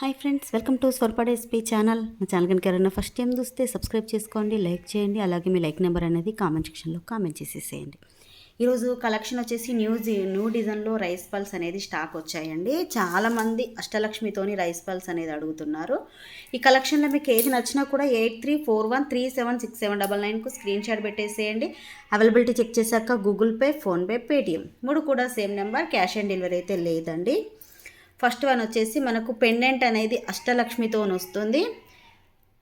Hi friends welcome to స్వల్పడ SP channel. మా channel కనుక ఎవరైనా ఫస్ట్ టైం చూస్తే సబ్స్క్రైబ్ చేసుకోండి లైక్ చేయండి అలాగే మీ లైక్ నెంబర్ అనేది కామెంట్ సెక్షన్లో కామెంట్ చేసేసేయండి. ఈరోజు కలెక్షన్ వచ్చేసి న్యూ జీ- న్యూ డిజైన్లో రైస్ పల్స్ అనేది స్టాక్ వచ్చాయండి. చాలామంది అష్టలక్ష్మితోని రైస్ పల్స్ అనేది అడుగుతున్నారు. ఈ కలెక్షన్లో మీకు ఏది నచ్చినా కూడా eight three four one three seven six seven double నైన్కు screen shot పెట్టేసేయండి. అవైలబిలిటీ చెక్ చేశాక గూగుల్ పే ఫోన్పే పేటిఎం మూడు కూడా same number cash on delivery అయితే లేదండి. ఫస్ట్ వన్ వచ్చేసి మనకు పెండెంట్ అనేది అష్టలక్ష్మితో వస్తుంది.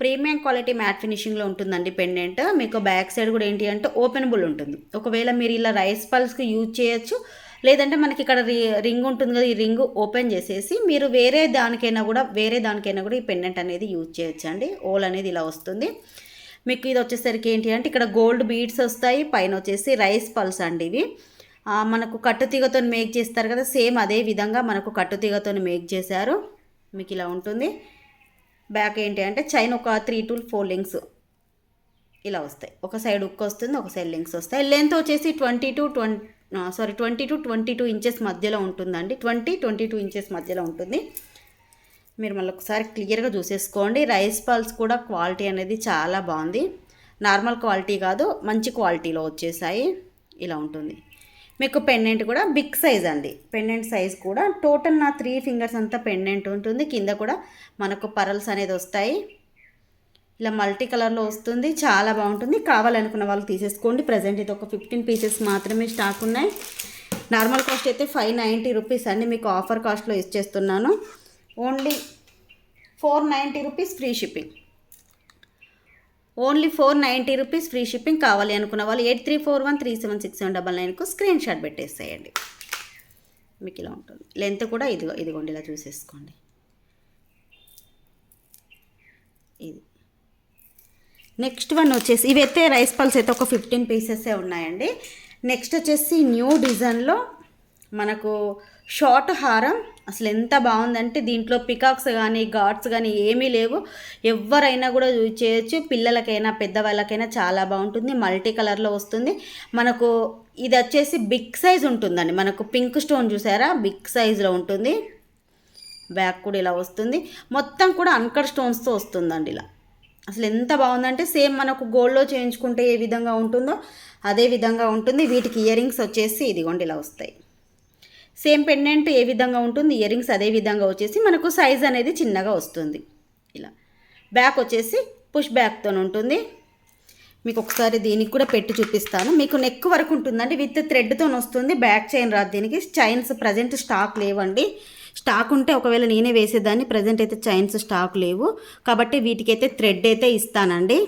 ప్రీమియం క్వాలిటీ మ్యాట్ ఫినిషింగ్లో ఉంటుందండి పెండెంట్. మీకు బ్యాక్ సైడ్ కూడా ఏంటి అంటే ఓపెనబుల్ ఉంటుంది. ఒకవేళ మీరు ఇలా రైస్ పల్స్కి యూజ్ చేయొచ్చు. లేదంటే మనకి ఇక్కడ రి రింగ్ ఉంటుంది కదా ఈ రింగ్ ఓపెన్ చేసేసి మీరు వేరే దానికైనా కూడా వేరే దానికైనా కూడా ఈ పెండెంట్ అనేది యూజ్ చేయొచ్చు అండి ఓల్ అనేది ఇలా వస్తుంది. మీకు ఇది వచ్చేసరికి ఏంటి అంటే ఇక్కడ గోల్డ్ బీడ్స్ వస్తాయి. పైన వచ్చేసి రైస్ పల్స్ అండి ఇవి. మనకు కట్టుతీగతో మేక్ చేస్తారు కదా సేమ్ అదే విధంగా మనకు కట్టుతీగతో మేక్ చేశారు. మీకు ఇలా ఉంటుంది. బ్యాక్ ఏంటి అంటే చైన్ ఒక త్రీ టు ఫోర్ లింక్స్ ఇలా వస్తాయి. ఒక సైడ్ ఉక్ వస్తుంది ఒక సైడ్ లింక్స్ వస్తాయి. లెంత్ వచ్చేసి twenty to twenty sorry twenty to twenty two inches మధ్యలో ఉంటుందండి. ట్వంటీ ట్వంటీ టూ ఇంచెస్ మధ్యలో ఉంటుంది. మీరు మళ్ళీ ఒకసారి క్లియర్గా చూసేసుకోండి. రైస్ పల్స్ కూడా క్వాలిటీ అనేది చాలా బాగుంది. నార్మల్ క్వాలిటీ కాదు మంచి క్వాలిటీలో వచ్చేసాయి. ఇలా ఉంటుంది. మీకు పెండెంట్ కూడా బిగ్ సైజ్ అండి. పెండెంట్ సైజ్ కూడా టోటల్ నా త్రీ ఫింగర్స్ అంతా పెండెంట్ ఉంటుంది. కింద కూడా మనకు పరల్స్ అనేది వస్తాయి. ఇలా మల్టీ కలర్లో వస్తుంది. చాలా బాగుంటుంది. కావాలనుకున్న వాళ్ళు తీసేసుకోండి. ప్రజెంట్ ఇది ఒక ఫిఫ్టీన్ పీసెస్ మాత్రమే స్టాక్ ఉన్నాయి. నార్మల్ కాస్ట్ అయితే ఫైవ్ నైంటీ రూపీస్ అండి. మీకు ఆఫర్ కాస్ట్లో ఇచ్చేస్తున్నాను only four ninety rupees free shipping only four ninety rupees free shipping కావాలి అనుకున్న వాళ్ళు eight three four one three seven six seven double నైన్కు screen shot పెట్టేసేయండి. మీకు ఇలా ఉంటుంది. లెంత్ కూడా ఇదిగో ఇదిగోండి ఇలా చూసేసుకోండి. ఇది. నెక్స్ట్ వన్ వచ్చేసి ఇవైతే రైస్ పల్స్ అయితే ఒక ఫిఫ్టీన్ పీసెసే ఉన్నాయండి. నెక్స్ట్ వచ్చేసి న్యూ డిజైన్లో మనకు షార్ట్ హారం అసలు ఎంత బాగుందంటే దీంట్లో పికాక్స్ కానీ గాడ్స్ కానీ ఏమీ లేవు. ఎవరైనా కూడా యూజ్ చేయొచ్చు. పిల్లలకైనా పెద్దవాళ్ళకైనా చాలా బాగుంటుంది. మల్టీ కలర్లో వస్తుంది. మనకు ఇది వచ్చేసి బిగ్ సైజ్ ఉంటుందండి. మనకు పింక్ స్టోన్ చూసారా? బిగ్ సైజ్లో ఉంటుంది. బ్యాక్ కూడా ఇలా వస్తుంది. మొత్తం కూడా అన్కట్ స్టోన్స్తో వస్తుందండి ఇలా. అసలు ఎంత బాగుందంటే సేమ్ మనకు గోల్డ్లో చేయించుకుంటే ఏ విధంగా ఉంటుందో అదే విధంగా ఉంటుంది. వీటికి ఇయర్ రింగ్స్ వచ్చేసి ఇదిగోండి ఇలా వస్తాయి. సేమ్ పెండెంట్ ఏ విధంగా ఉంటుంది? ఇయర్ రింగ్స్ అదే విధంగా వచ్చేసి మనకు సైజ్ అనేది చిన్నగా వస్తుంది. ఇలా. బ్యాక్ వచ్చేసి పుష్ బ్యాక్తో ఉంటుంది. మీకు ఒకసారి దీనికి కూడా పెట్టి చూపిస్తాను. మీకు నెక్ వరకు ఉంటుందండి. విత్ థ్రెడ్తో వస్తుంది. బ్యాక్ చైన్ రాదు దీనికి. చైన్స్ ప్రజెంట్ స్టాక్ లేవండి. స్టాక్ ఉంటే ఒకవేళ నేనే వేసేదాన్ని ప్రజెంట్ అయితే చైన్స్ స్టాక్ లేవు. కాబట్టి వీటికైతే థ్రెడ్ అయితే ఇస్తానండి.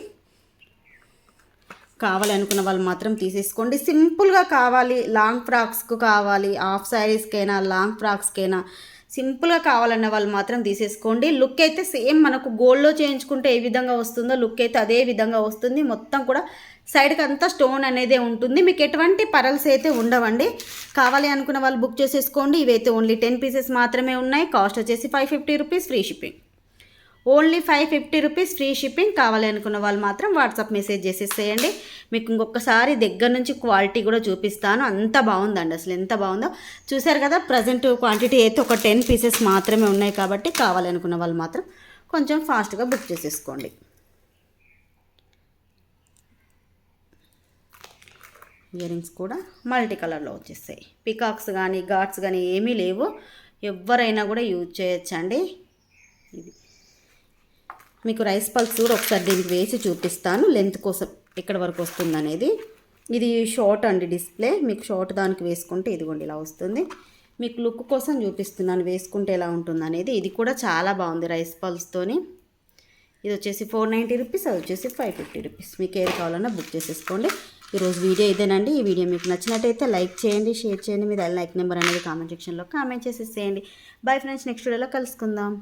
కావాలనుకున్న వాళ్ళు మాత్రం తీసేసుకోండి. సింపుల్గా కావాలి లాంగ్ ఫ్రాక్స్కు కావాలి హాఫ్ శారీస్కైనా లాంగ్ ఫ్రాక్స్కైనా సింపుల్గా కావాలన్న వాళ్ళు మాత్రం తీసేసుకోండి. లుక్ అయితే సేమ్ మనకు గోల్డ్లో చేయించుకుంటే ఏ విధంగా వస్తుందో లుక్ అయితే అదే విధంగా వస్తుంది. మొత్తం కూడా సైడ్కి అంతా స్టోన్ అనేది ఉంటుంది. మీకు ఎటువంటి పరల్స్ అయితే ఉండవండి. కావాలి అనుకున్న వాళ్ళు బుక్ చేసేసుకోండి. ఇవైతే ఓన్లీ టెన్ పీసెస్ మాత్రమే ఉన్నాయి. కాస్ట్ వచ్చేసి five fifty rupees free shipping only five fifty rupees free shipping కావాలి అనుకున్న వాళ్ళు మాత్రం వాట్సాప్ మెసేజ్ చేసేసేయండి. మీకు ఇంకొకసారి దగ్గర నుంచి క్వాలిటీ కూడా చూపిస్తాను. అంత బాగుందండి అసలు. ఎంత బాగుందో. చూసారు కదా ప్రజెంట్ క్వాంటిటీ అయితే ఒక టెన్ పీసెస్ మాత్రమే ఉన్నాయి కాబట్టి కావాలనుకున్న వాళ్ళు మాత్రం కొంచెం ఫాస్ట్గా బుక్ చేసేసుకోండి. ఇయర్ రింగ్స్ కూడా మల్టీ కలర్లో వచ్చేస్తాయి పికాక్స్ కానీ గాడ్స్ కానీ ఏమీ లేవు. ఎవరైనా కూడా యూజ్ చేయొచ్చండి. ఇది మీకు రైస్ పల్స్ కూడా ఒకసారి దీనికి వేసి చూపిస్తాను. లెంత్ కోసం ఎక్కడ వరకు వస్తుంది అనేది ఇది షార్ట్ అండి డిస్ప్లే. మీకు షార్ట్ దానికి వేసుకుంటే ఇదిగోండి ఇలా వస్తుంది. మీకు లుక్ కోసం చూపిస్తున్నాను. వేసుకుంటే ఎలా ఉంటుంది అనేది ఇది కూడా చాలా బాగుంది రైస్ పల్స్తోని ఇది వచ్చేసి ఫోర్ నైంటీ రూపీస్ అది వచ్చేసి ఫైవ్ ఫిఫ్టీ రూపీస్. మీకు ఏది కావాలన్నా బుక్ చేసేసుకోండి. ఈరోజు వీడియో ఇదేనండి. ఈ వీడియో మీకు నచ్చినట్టయితే లైక్ చేయండి షేర్ చేయండి. మీరు లైక్ నెంబర్ అనేది కామెంట్ సెక్షన్లో కామెంట్ చేసేసేయండి. బై ఫ్రెండ్స్ నెక్స్ట్ వీడియోలో కలుసుకుందాం.